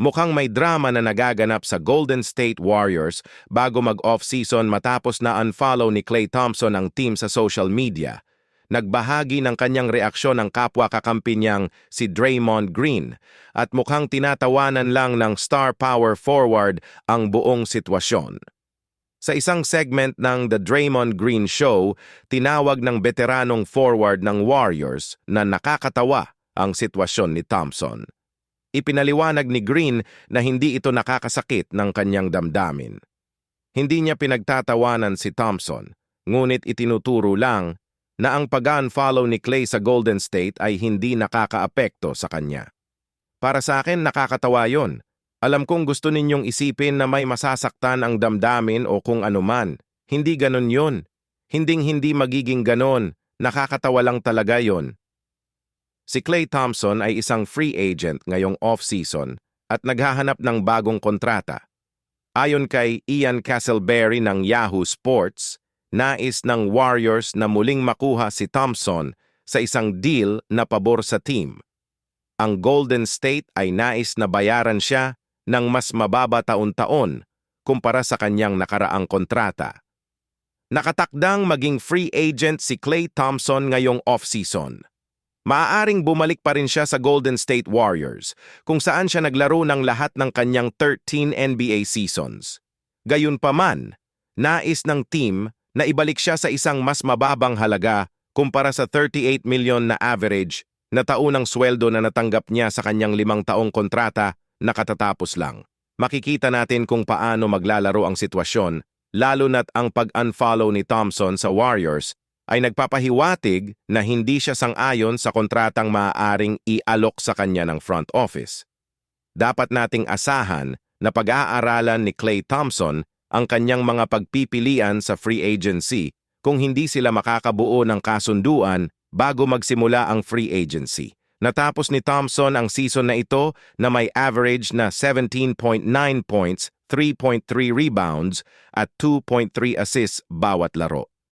mukhang may drama na nagaganap sa Golden State Warriors bago mag-off-season matapos na unfollow ni Klay Thompson ang team sa social media. Nagbahagi ng kanyang reaksyon ang kapwa kakampi niyang si Draymond Green at mukhang tinatawanan lang ng star power forward ang buong sitwasyon. Sa isang segment ng The Draymond Green Show, tinawag ng veteranong forward ng Warriors na nakakatawa ang sitwasyon ni Thompson. Ipinaliwanag ni Green na hindi ito nakakasakit ng kanyang damdamin. Hindi niya pinagtatawanan si Thompson, ngunit itinuturo lang na ang pag-unfollow ni Clay sa Golden State ay hindi nakakaapekto sa kanya. Para sa akin, nakakatawa yon. Alam kong gusto ninyong isipin na may masasaktan ang damdamin o kung anuman. Hindi ganon yon. Hinding-hindi magiging ganon. Nakakatawa lang talaga yon. Si Clay Thompson ay isang free agent ngayong off-season at naghahanap ng bagong kontrata. Ayon kay Ian Castleberry ng Yahoo Sports, nais ng Warriors na muling makuha si Thompson sa isang deal na pabor sa team. Ang Golden State ay nais na bayaran siya ng mas mababa taon-taon kumpara sa kanyang nakaraang kontrata. Nakatakdang maging free agent si Klay Thompson ngayong off-season. Maaaring bumalik pa rin siya sa Golden State Warriors kung saan siya naglaro ng lahat ng kanyang 13 NBA seasons. Gayunpaman, nais ng team na ibalik siya sa isang mas mababang halaga kumpara sa 38 million na average na taunang sweldo na natanggap niya sa kanyang limang taong kontrata na katatapos lang. Makikita natin kung paano maglalaro ang sitwasyon, lalo na't ang pag-unfollow ni Thompson sa Warriors ay nagpapahiwatig na hindi siya sang-ayon sa kontratang maaaring ialok sa kanya ng front office. Dapat nating asahan na pag-aaralan ni Clay Thompson ang kanyang mga pagpipilian sa free agency kung hindi sila makakabuo ng kasunduan bago magsimula ang free agency. Natapos ni Thompson ang season na ito na may average na 17.9 points, 3.3 rebounds at 2.3 assists bawat laro.